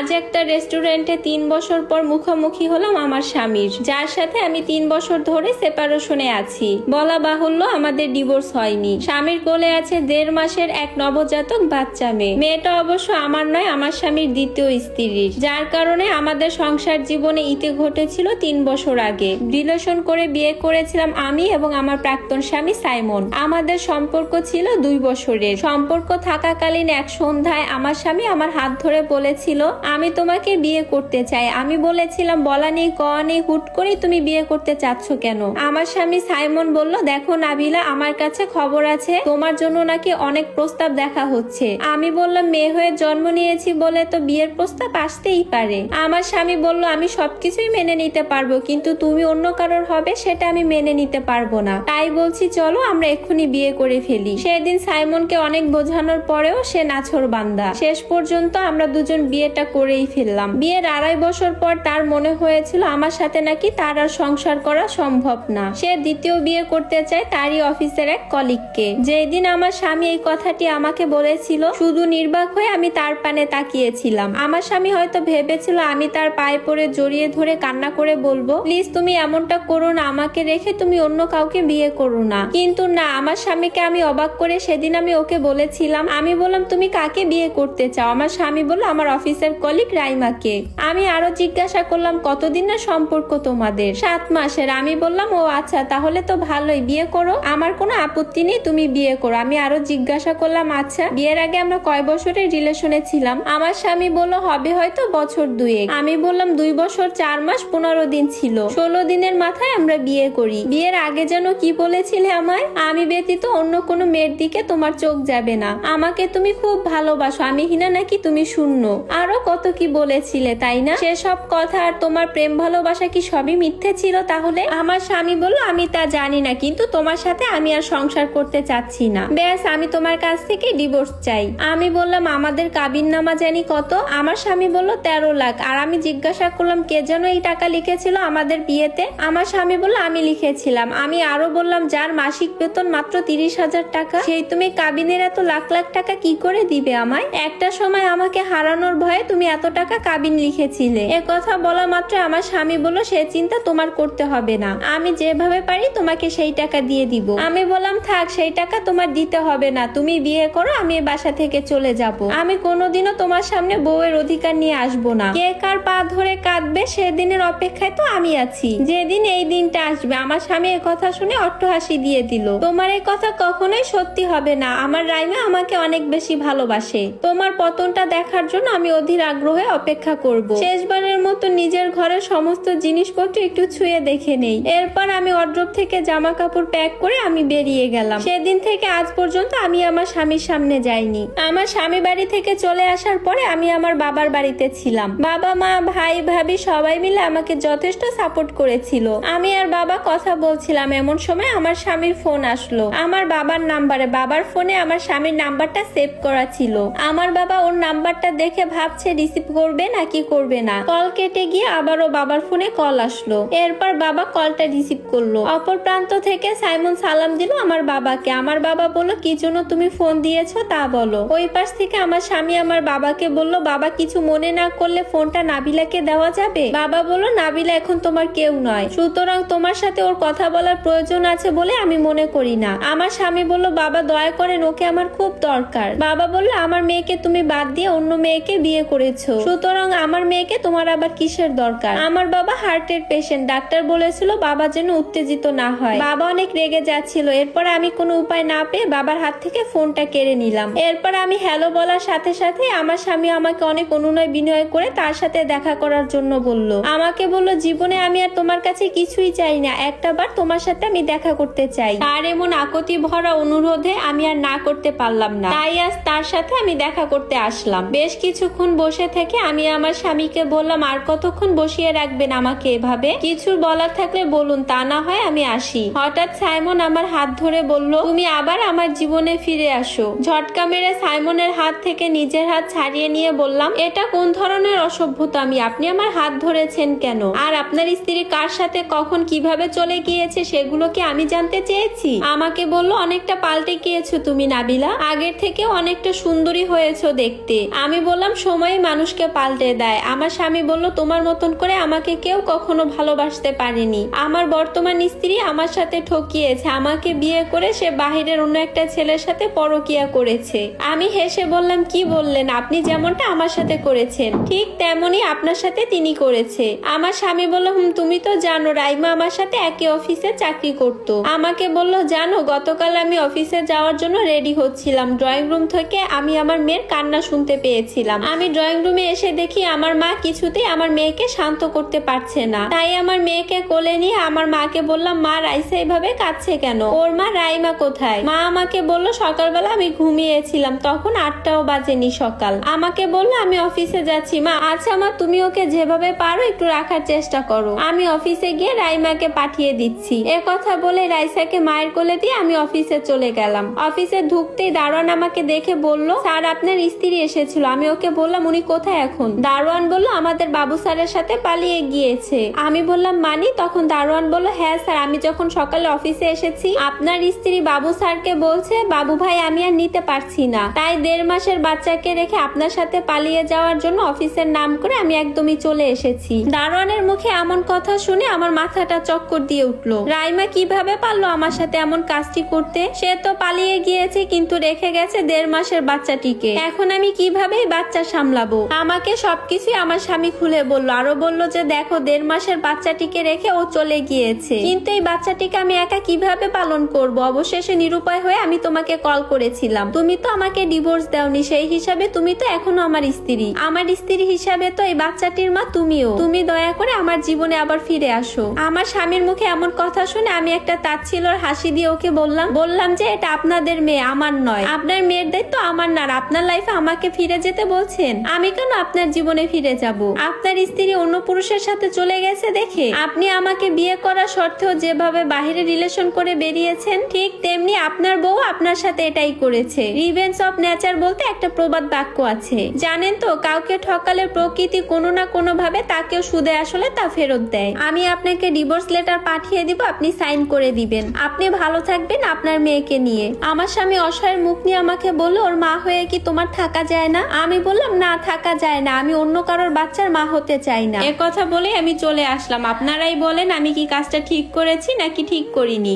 আজ একটা রেস্টুরেন্টে তিন বছর পর মুখোমুখি হলাম আমার স্বামীর। যার সাথে আমি তিন বছর ধরে সেপারেশনে আছি। বলা বাহুল্য আমাদের ডিভোর্স হয়নি। স্বামীর কোলে আছে দেড় মাসের এক নবজাতক বাচ্চা মেয়ে। মেয়েটা অবশ্য আমার নয়, আমার স্বামীর দ্বিতীয় স্ত্রীর। যার কারণে আমাদের সংসার জীবনে ইতি ঘটেছিল তিন বছর আগে। রিলেশন করে বিয়ে করেছিলাম আমি এবং আমার প্রাক্তন স্বামী সাইমন। আমাদের সম্পর্ক ছিল দুই বছরের। সম্পর্ক থাকাকালীন এক সন্ধ্যায় আমার স্বামী আমার হাত ধরে বলেছিল আমি তোমাকে বিয়ে করতে চাই। আমি বলেছিলাম, বলা নেই, কওয়া নেই, হুট করে তুমি বিয়ে করতে চাচ্ছ কেন? আমার স্বামী সাইমন বলল, দেখো নাবিলা, আমার কাছে খবর আছে, তোমার জন্য নাকি অনেক প্রস্তাব দেখা হচ্ছে। আমি বললাম, মেয়ে হয়ে জন্ম নিয়েছি বলে তো বিয়ের প্রস্তাব আসতেই পারে। আমার স্বামী বলল, আমি সবকিছুই মেনে নিতে পারব, কিন্তু তুমি অন্য কারোর হবে, সেটা আমি মেনে নিতে পারব না। তাই বলছি, চলো, আমরা এক্ষুনি বিয়ে করে ফেলি। সেদিন সাইমনকে অনেক বোঝানোর পরেও সে নাছর বান্দা। শেষ পর্যন্ত আমরা দুজন বিয়েটা করেই ফেললাম। বিয়ের আড়াই বছর পর তার মনে হয়েছিল আমার সাথে নাকি তার আর সংসার করা সম্ভব না। সে দ্বিতীয় বিয়ে করতে চায় তারই অফিসের এক কলিগকে। যেদিন আমার স্বামী এই কথাটি আমাকে বলেছিল, শুধু নির্বাক হয়ে আমি তার পানে তাকিয়েছিলাম। আমার স্বামী হয়তো ভেবেছিল আমি তার পায়ে পড়ে জড়িয়ে ধরে কান্না করে বলব, প্লিজ তুমি এমনটা করো না, আমাকে রেখে তুমি অন্য কাউকে বিয়ে করো না। কিন্তু না, আমার স্বামীকে আমি অবাক করে সেদিন আমি ওকে বলেছিলাম, আমি বললাম তুমি কাকে বিয়ে করতে চাও? আমার স্বামী বলল, আমার অফিসের কলিগ রাইমাকে। আমি আরও জিজ্ঞাসা করলাম কতদিনের সম্পর্ক তোমাদের? সাত মাসের। আমি বললাম, ও আচ্ছা তাহলে তো ভালোই, বিয়ে করো। আমার কোনো আপত্তি নেই, তুমি বিয়ে করো। আমি আরও জিজ্ঞাসা করলাম আচ্ছা বিয়ের আগে আমরা কয় বছরের রিলেশনে ছিলাম? আমার স্বামী বলল, হবে হয়তো বছর দুয়েক। আমি বললাম, দুই বছর, চার মাস, পনেরো দিন ছিল। ষোলো দিনের মাথায় আমরা বিয়ে করি। বিয়ের আগে যেন কি বলেছিলে আমায়? আমি ব্যতীত অন্য কোনো মেয়ের দিকে তোমার চোখ যাবে না। আমাকে তুমি খুব ভালোবাসো। আমি হিনা নাকি তুমি শূন্য? আরও কত কি বলেছিলে, তাই না? সেসব কথা আর তোমার প্রেম ভালোবাসা কি সবই মিথ্যে ছিল তাহলে? আমার স্বামী বলল, আমি তা জানি না, কিন্তু তোমার সাথে আমি আর সংসার করতে চাচ্ছি না। ব্যাস, আমি তোমার কাছ থেকে ডিভোর্স চাই। আমি বললাম, আমাদের কাবিন নামা জানি কত? আমার স্বামী বলল, তেরো লাখ। আর আমি জিজ্ঞাসা করলাম, কে যেন এই টাকা লিখেছিল আমাদের বিয়েতে? আমার স্বামী বলল, আমি লিখেছিলাম। আমি আরও বললাম, যার মাসিক বেতন মাত্র তিরিশ হাজার টাকা, সেই তুমি কাবিনের এত লাখ লাখ টাকা কি করে দিবে আমায়? একটা সময় আমাকে হারানোর ভয়ে তুমি এত টাকা কাবিন লিখেছিলে? এ কথা বলা মাত্র আমার স্বামী বলল, সে চিন্তা তোমার করতে হবে না। আমি যেভাবে পারি তোমাকে সেই টাকা দিয়ে দিব। আমি বললাম, থাক, সেই টাকা তোমার দিতে হবে না। তুমি বিয়ে করো, আমি বাসা থেকে চলে যাব। আমি কোনোদিনও তোমার সামনে বউয়ের অধিকার নিয়ে আসব না। কে কার পা ধরে কাঁদবে, সেদিনের অপেক্ষায় তো আমি আছি। যেদিন এই দিনটা আসবে, আমার স্বামী এ কথা শুনে অট্টহাসি দিয়ে দিল। তোমার এই কথা কখনোই সত্যি হবে না। আমার রাইমা আমাকে অনেক বেশি ভালোবাসে। তোমার পতনটা দেখার জন্য আমি অধীর আগ্রহে অপেক্ষা করব। শেষবারের মতো নিজের ঘরের সমস্ত জিনিসপত্র একটু ছুঁয়ে দেখে নেই। এরপর আমি অড্রপ থেকে জামা কাপড় প্যাক করে আমি বেরিয়ে গেলাম। সেদিন থেকে আজ পর্যন্ত আমি আমার স্বামীর সামনে যাইনি। আমার স্বামী বাড়ি থেকে চলে আসার পরে আমি আমার বাবার বাড়িতে ছিলাম। বাবা, মা, ভাই, ভাবি সবাই মিলে আমাকে যথেষ্ট সাপোর্ট করেছিল। আমি আর বাবা কথা বলছিলাম এমন সময় আমার স্বামীর ফোন আসলো। আমার বাবার নাম্বারে বাবার ফোনে আমার স্বামীর নাম্বারটা সেভ করা ছিল। আমার বাবা ওর নাম্বারটা দেখে ভাবছে রিসিভ করবে নাকি করবে না? কল কেটে গিয়ে আবারও বাবার ফোনে কল আসলো। এরপর বাবা কলটা রিসিভ করল। অপর প্রান্ত থেকে সাইমন সালাম দিল আমার বাবাকে। আমার বাবা বলল, কি জন্য তুমি ফোন দিয়েছ তা বলো। ওই পাশ থেকে আমার স্বামী আমার বাবাকে বলল, বাবা, কিছু মনে না করলে ফোনটা নাবিলাকে দেওয়া যাবে? বাবা বলল, নাবিলা এখন তোমার কেউ নয়। সুতরাং তোমার সাথে ওর কথা বলার প্রয়োজন আছে বলে আমি মনে করি না। আমার স্বামী বলল, বাবা, দয়া করেন, ওকে আমার খুব দরকার। বাবা বলল, আমার মেয়েকে তুমি বাদ দিয়ে অন্য মেয়েকে বিয়ে করেছ? সুতরাং আমার মেয়েকে তোমার আবার কিসের দরকার? আমার বাবা হার্টের পেশেন্ট ডাক্তার বলেছিল বাবা যেন উত্তেজিত না হয়। বাবা অনেক রেগে যাচ্ছিল। এরপর আমি কোনো উপায় না পেয়ে বাবার হাত থেকে ফোনটা কেড়ে নিলাম। এরপর আমি হ্যালো বলার সাথে সাথে আমার স্বামী আমাকে অনেক অনুনয় বিনয় করে তার সাথে দেখা করার জন্য বলল। আমাকে বলল, জীবনে আমি আর তোমার কাছে কিছুই চাই না। একটা বার তোমার সাথে আমি দেখা করতে চাই। তার এমন আকতি ভরা অনুরোধে আমি আর না করতে পারলাম না। তাই আজ তার সাথে আমি দেখা করতে আসলাম। বেশ কিছুক্ষণ বসে থেকে আমি আমার স্বামীকে বললাম, আর কতক্ষণ বসিয়ে রাখবেন আমাকে এভাবে? কিছু বলার থাকলে বলুন, তা না হয় আমি আসি। হঠাৎ সাইমন আমার হাত ধরে বলল, তুমি আবার আমার জীবনে ফিরে আসো। ঝটকা মেরে সাইমনের হাত থেকে নিজের হাত ছাড়িয়ে নিয়ে বললাম, এটা কোন ধরনের অসভ্যতা? আমি, আপনি আমার হাত ধরেছেন কেন? আর আপনার স্ত্রী কার সাথে কখন কীভাবে চলে গিয়েছে সেগুলো কি আমি জানতে চেয়েছি? আমাকে বলল, অনেকটা পাল্টে গিয়েছো তুমি, নাবিলা। আগের থেকে অনেকটা সুন্দরী হয়েছো দেখতে। আমি বললাম, সময় মানুষকে পাল্টে দেয়। আমার স্বামী বলল, তোমার মতন করে আমাকে কেউ কখনো ভালোবাসতে পারেনি। আমার বর্তমান স্ত্রী আমার সাথে ঠকিয়েছে। আমাকে বিয়ে করে সে বাহিরের অন্য একটা ছেলের সাথে পরকিয়া করেছে। আমি হেসে বললাম, কি বললেন? আপনি যেমনটা আমার সাথে করেছেন, ঠিক তেমনই আপনার সাথে তিনি করেছে। আমার স্বামী বলল, হুম, তুমি তো জানো, রাইমা আমার সাথে একই অফিসে চাকরি করত। আমাকে বলল, জানো, গতকাল আমি অফিসে যাওয়ার জন্য রেডি হচ্ছিলাম। ড্রয়িং রুম থেকে আমি আমার মেয়ের কান্না শুনতে পেয়েছিলাম। আমি ড্রয়িং রুমে এসে দেখি আমার মা কিছুতেই আমার মেয়েকে শান্ত করতে পারছে না। তাই আমার মেয়েকে কোলে নিয়ে আমার মাকে বললাম, মা, রাইসা এভাবে কাঁদছে কেন? ওর মা রাইমা কোথায়? মা আমাকে বলল, সকালবেলা আমি ঘুমিয়েছিলাম, তখন আটটাও বাজেনি সকাল। আমাকে বলল, আমি অফিসে যাচ্ছি, মা। আচ্ছা মা, তুমি ওকে যেভাবে পারো একটু রাখার চেষ্টা করো। আমি অফিসে গিয়ে রাইমাকে পাঠিয়ে দিচ্ছি। এ কথা বলে রাইসাকে মায়ের কোলে দিয়ে আমি অফিসে চলে গেলাম। অফিসে ঢুকতেই দারোয়ান আমাকে দেখে বলল, স্যার, আপনার স্ত্রী এসেছিল। আমি ওকে বললাম, উনি কোথায় এখন? দারোয়ান বলল, আমাদের বাবু স্যারের সাথে পালিয়ে গিয়েছে। আমি বললাম, মানি? তখন দারোয়ান বলল হ্যাঁ স্যার, আমি যখন সকালে অফিসে এসেছি, আপনার স্ত্রী বাবু স্যারকে বলছে, বাবু ভাই, আমি আর নিতে পারছি না। তাই দেড় মাসের বাচ্চাকে রেখে আপনার সাথে পালিয়ে যাওয়ার জন্য অফিসের নাম করে আমি একদমই চলে এসেছি। দারোয়ানের মুখে এমন কথা শুনে আমার মাথাটা চক্কর দিয়ে উঠল। রাইমা কীভাবে পারল আমার সাথে এমন কাজটি করতে? সে তো পালিয়ে গিয়েছে, কিন্তু রেখে গেছে দেড় মাসের বাচ্চাটিকে। এখন আমি কীভাবে বাচ্চা সামলাবো? আমাকে সবকিছুই আমার স্বামী খুলে বলল আরও বলল যে দেখো, দেড় মাসের বাচ্চাটিকে রেখে ও চলে গিয়েছে। কিন্তু এই বাচ্চাটিকে আমি একা কীভাবে পালন করব? অবশেষে নিরুপায় হয়ে আমি তোমাকে কল করেছিলাম। তুমি তো আমাকে ডিভোর্স দাওনি, সেই হিসাবে তুমি তো এখনও আমার স্ত্রী। আমার স্ত্রী হিসাবে তো এই বাচ্চাটির মা তুমিও। তুমি দয়া করে আমার জীবনে আবার ফিরে আসো। আমার স্বামীর মুখে এমন কথা শুনে আমি একটা তাচ্ছিলর হাসি দিয়ে ওকে বললাম বললাম যে এটা আপনাদের মেয়ে, আমার নয়। আপনার মেয়ের দায়িত্ব আমার না আপনার লাইফে আমাকে ফিরে যেতে বলছেন? আমি কেন আপনার জীবনে ফিরে যাব? আপনার স্ত্রী অন্য পুরুষের সাথে চলে গেছে দেখে? আপনি আমাকে বিয়ে করা সত্ত্বেও যেভাবে বাহিরে রিলেশন করে বেরিয়েছেন, ঠিক তেমনি আপনার বউ আপনার সাথে এটাই করেছে। রিভেন্স অফ নেচার বলতে একটা প্রবাদ বাক্য আছে। জানেন তো, কাউকে ঠকালে প্রকৃতি কোনো না কোনো ভাবে তাকেও সুদে আসলে তা ফেরত দেয়। আমি আপনাকে ডিভোর্স লেটার পাঠিয়ে দিব, আপনি সাইন করে দিবেন। আপনি ভালো থাকবেন আপনার মেয়েকে নিয়ে। আমার স্বামী অসহায়ের মুখ নিয়ে আমাকে বলল, ওর মা হয়ে কি তোমার থাকা যায় না? আমি বললাম, না থাকা যায় না, আমি অন্য কারোর বাচ্চার মা হতে চাই না। এ কথা বলে আমি চলে আসলাম। আপনারাই বলেন আমি কি কাজটা ঠিক করেছি নাকি ঠিক করিনি।